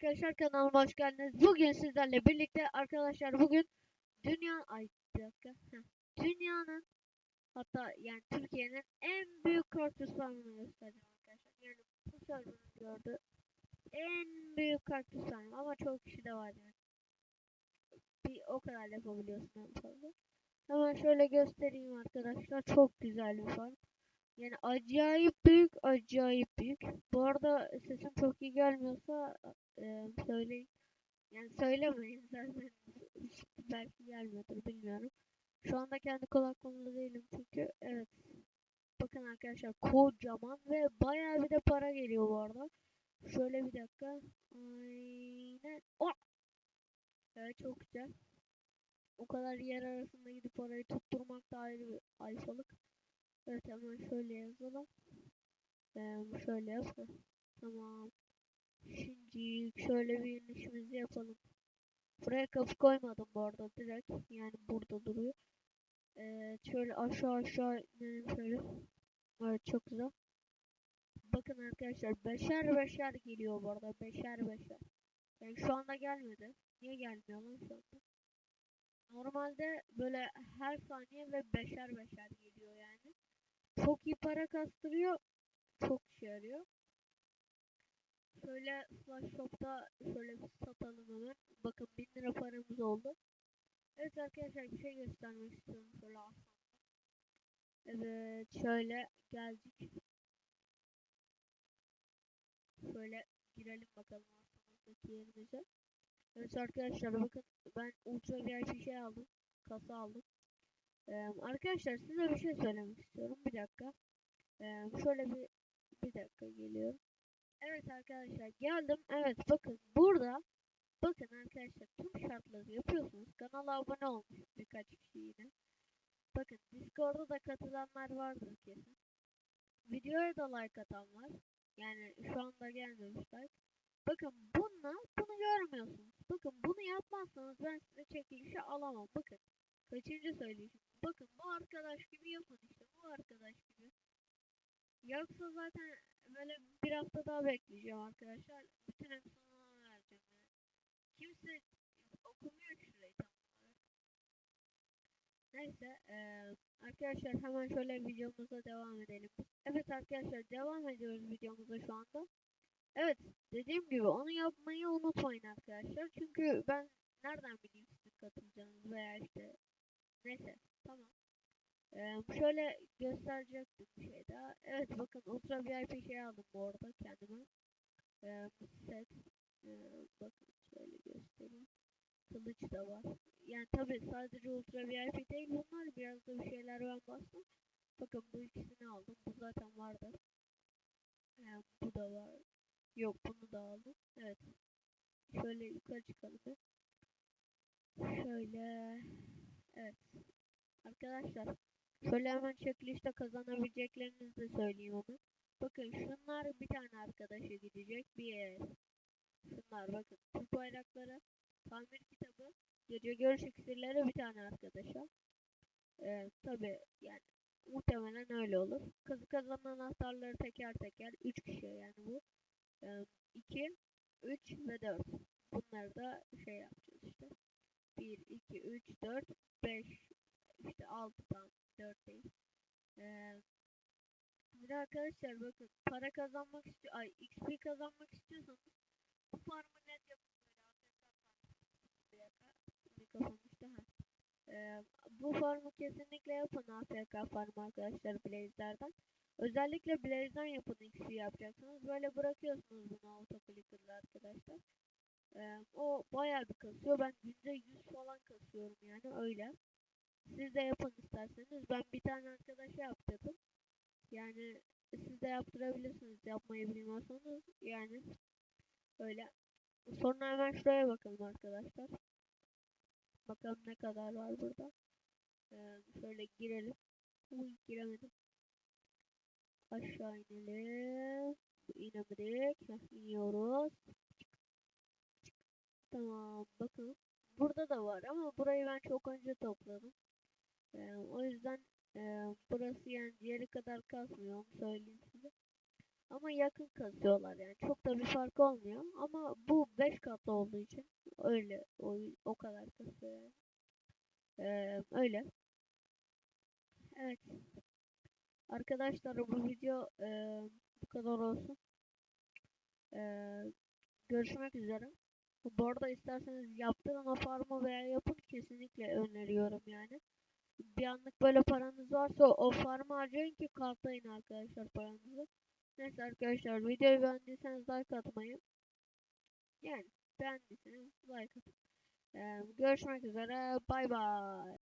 arkadaşlar kanalıma hoş geldiniz. Bugün sizlerle birlikte arkadaşlar bugün dünya ay bir dakika. Dünyanın hatta yani Türkiye'nin en büyük kaktüs farmını göstereceğim arkadaşlar. Yani bu serverın gördüğü en büyük kaktüs farmı ama çok kişi de var yani. Bir o kadar yapabiliyorsun en fazla. Hemen şöyle göstereyim arkadaşlar. Çok güzel bir farm. Yani acayip büyük, acayip büyük. Bu arada sesim çok iyi gelmiyorsa e, söyleyin. Yani söylemeyin zaten belki gelmiyordur bilmiyorum. Şu anda kendi kulaklığımda değilim çünkü evet. Bakın arkadaşlar kocaman ve bayağı bir de para geliyor bu arada. Şöyle bir dakika. Aynen. Oh! Evet çok güzel. O kadar yer arasında gidip orayı tutturmak da ayrı bir alfalık. Evet hemen şöyle yazalım. Ee, şöyle yapalım. Tamam. Şimdi şöyle bir inişimizi yapalım. Buraya kapı koymadım bu arada direkt. Yani burada duruyor. Ee, şöyle aşağı aşağı inelim şöyle. Evet çok güzel. Bakın arkadaşlar beşer beşer geliyor bu arada. Beşer beşer. Yani şu anda gelmedi. Niye gelmiyor lan şu anda? Normalde böyle her saniye ve beşer beşer geliyor para kastırıyor. Çok işe yarıyor. Şöyle Flash Shop'ta şöyle satalım hemen. Bakın 1000 lira paramız oldu. Evet arkadaşlar bir şey göstermek istiyorum şöyle aslında. Evet şöyle geldik. Şöyle girelim bakalım aslındaki yerimize. Evet arkadaşlar bakın ben ultra VIP şey aldım. Kasa aldım. Ee, arkadaşlar size bir şey söylemek istiyorum. Bir dakika. Ee, şöyle bir bir dakika geliyorum. Evet arkadaşlar geldim. Evet bakın burada bakın arkadaşlar tüm şartları yapıyorsunuz. Kanala abone olmuş birkaç kişi yine. Bakın Discord'da da katılanlar vardır kesin. Videoya da like atan var. Yani şu anda gelmemişler. Bakın bununla bunu görmüyorsunuz. Bakın bunu yapmazsanız ben size çekilişi alamam. Bakın. Kaçıncı söyleyişim. Bakın bu arkadaş gibi yapın işte. Bu arkadaş gibi. Yoksa zaten böyle bir hafta daha bekleyeceğim arkadaşlar. Bütün hepsini ona vereceğim yani. Kimse okumuyor şurayı tam olarak. Neyse eee, arkadaşlar hemen şöyle videomuza devam edelim. Evet arkadaşlar devam ediyoruz videomuza şu anda. Evet dediğim gibi onu yapmayı unutmayın arkadaşlar. Çünkü ben nereden bileyim sizin katılacağınızı veya işte neyse tamam. Ee, şöyle gösterecektim bir şey daha. Evet bakın ultra VIP şey aldım bu arada kendime. Ee, set. Ee, bakın şöyle göstereyim. Kılıç da var. Yani tabi sadece ultra VIP değil bunlar. Biraz da bir şeyler ben bastım. Bakın bu ikisini aldım. Bu zaten vardı. Ee, bu da var. Yok bunu da aldım. Evet. Şöyle yukarı çıkalım. Şöyle. Evet. Arkadaşlar. Şöyle hemen checkliste kazanabileceklerinizi de söyleyeyim ama. Bakın şunlar bir tane arkadaşa gidecek. Bir. Şunlar bakın. Türk bayrakları. Tamir kitabı. Gece görüş iksirleri bir tane arkadaşa. Ee, tabi yani muhtemelen öyle olur. Kazı kazanan anahtarları teker teker 3 kişiye yani bu. 2, 3 ve 4. Bunları da şey yapacağız işte. 1, 2, 3, 4, 5, işte 6 tam 4 değil. Ee, bir de arkadaşlar bakın para kazanmak istiyor, ay XP kazanmak istiyorsanız bu farmı net yapın böyle AFK farmı. Bir dakika, mikrofon işte ha. Ee, bu farmı kesinlikle yapın AFK farmı arkadaşlar Blaze'lerden. Özellikle Blaze'den yapın XP yapacaksınız. Böyle bırakıyorsunuz bunu autoclicker'la arkadaşlar. Ee, o bayağı bir kasıyor. Ben günde 100 falan kasıyorum yani öyle. Siz de yapın isterseniz. Ben bir tane arkadaşa yaptırdım. Yani siz de yaptırabilirsiniz yapmayı bilmiyorsanız. Yani öyle. Sonra hemen şuraya bakalım arkadaşlar. Bakalım ne kadar var burada. Ee, şöyle girelim. Uy giremedim. Aşağı inelim. İnemedik. Heh, iniyoruz. Tamam bakın. Burada da var ama burayı ben çok önce topladım. Ee, o yüzden e, burası yani diğeri kadar kasmıyor onu söyleyeyim size. Ama yakın kazıyorlar yani çok da bir fark olmuyor ama bu 5 katlı olduğu için öyle o, o kadar kasıyor yani. Ee, öyle. Evet. Arkadaşlar bu video eee, bu kadar olsun. Eee, görüşmek üzere. Bu arada isterseniz yaptırın o farmı veya yapın kesinlikle öneriyorum yani. Bir anlık böyle paranız varsa o farmı harcayın ki katlayın arkadaşlar paranızı. Neyse arkadaşlar videoyu beğendiyseniz like atmayı. Yani beğendiyseniz like atın. Eee, görüşmek üzere. Bay bay.